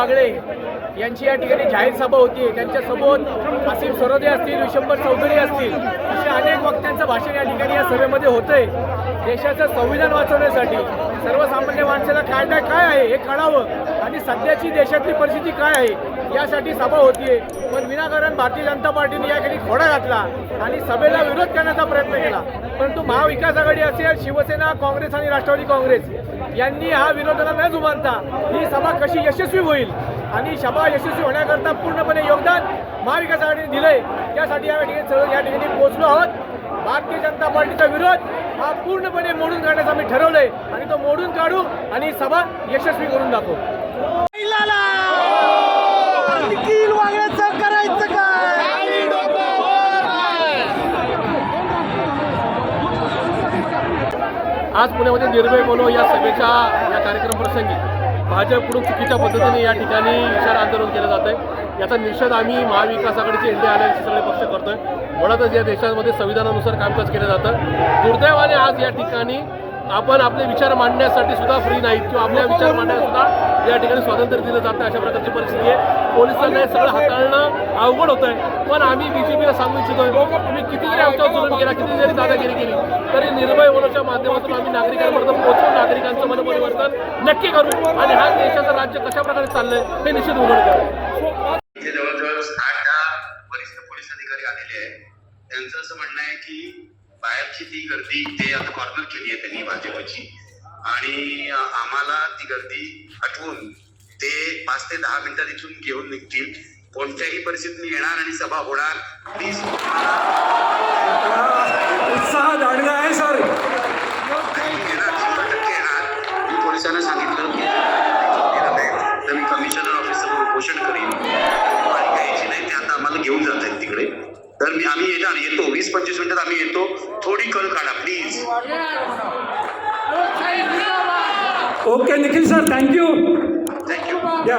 वागळे यांची या ठिकाणी जाहीर सभा होती. त्यांच्यासोबत असीम सरोदे असतील विशंभर चौधरी असतील असे अनेक वक्त्यांचं भाषण या ठिकाणी या सभेमध्ये होतंय. देशाचं संविधान वाचवण्यासाठी सर्वसामान्य माणसाला कायदा काय आहे हे कळावं. आणि सध्याची देशातली परिस्थिती काय आहे? यासाठी सभा होतीये. पण विनाकारण भारतीय जनता पार्टीने या ठिकाणी खोडा घातला आणि सभेला विरोध करण्याचा प्रयत्न केला. परंतु महाविकास आघाडी असेल शिवसेना काँग्रेस आणि राष्ट्रवादी काँग्रेस यांनी हा विरोधाला न जुमानता ही सभा कशी यशस्वी होईल आणि सभा यशस्वी होण्याकरता पूर्णपणे योगदान महाविकास आघाडीने दिलंय त्यासाठी या ठिकाणी या ठिकाणी पोहोचलो आहोत. भारतीय जनता पार्टीचा विरोध हा पूर्णपणे मोडून काढण्याचं आम्ही ठरवलंय आणि तो मोडून काढू आणि सभा यशस्वी करून दाखवू. निखिल करायचं काय? आज पुण्यामध्ये निर्भय बोलो या सभेच्या या कार्यक्रम प्रसंगी भाजपकडून चुकीच्या पद्धतीने या ठिकाणी इशारा आंदोलन केलं जात आहे. याचा निषेध आम्ही महाविकास आघाडीचे इंडिया अलायन्सचे सगळे पक्ष करतोय. म्हणतच या देशामध्ये संविधानानुसार कामकाज केलं जातं. दुर्दैवाने आज या ठिकाणी आपण आपले विचार मांडण्यासाठी सुद्धा फ्री नाहीत किंवा आपल्या विचार मांडण्यास सुद्धा या ठिकाणी स्वातंत्र्य दिलं जातं अशा प्रकारची परिस्थिती आहे. पोलिसांना हे सगळं हाताळणं अवघड होत आहे पण आम्ही बीजेपीला सांगू इच्छितोय तुम्ही किती जरी आमच्यावर जुलूम केला किती जरी दादागिरी केली तरी निर्भय होण्याच्या माध्यमातून आम्ही नागरिकांपर्यंत पोहोचून नागरिकांचं मनपरिवर्तन नक्की करू. आणि हा देशाचं राज्य कशा प्रकारे चाललंय हे निश्चित उघड करू. इथे जवळजवळ आठ दहा वरिष्ठ पोलीस अधिकारी आलेले आहेत. त्यांचं असं म्हणणं आहे की बाहेरची ती गर्दी ते आता कॉर्नर केली आहे त्यांनी भाजपची. आणि आम्हाला ती गर्दी हटवून ते पाच ते दहा मिनिटात इथून घेऊन निघतील. कोणत्याही परिस्थितीत येणार आणि सभा होणार प्लीज उत्साह दांडगा आहे सर. येणार शंभर टक्के येणार मी पोलिसांना सांगितलं की तर मी कमिशनर ऑफिसर उपोषण करीन. तर मी आम्ही येणार येतो. वीस पंचवीस मिनिटात आम्ही येतो. थोडी कल काढा please okay Nikhil sir thank you thank you या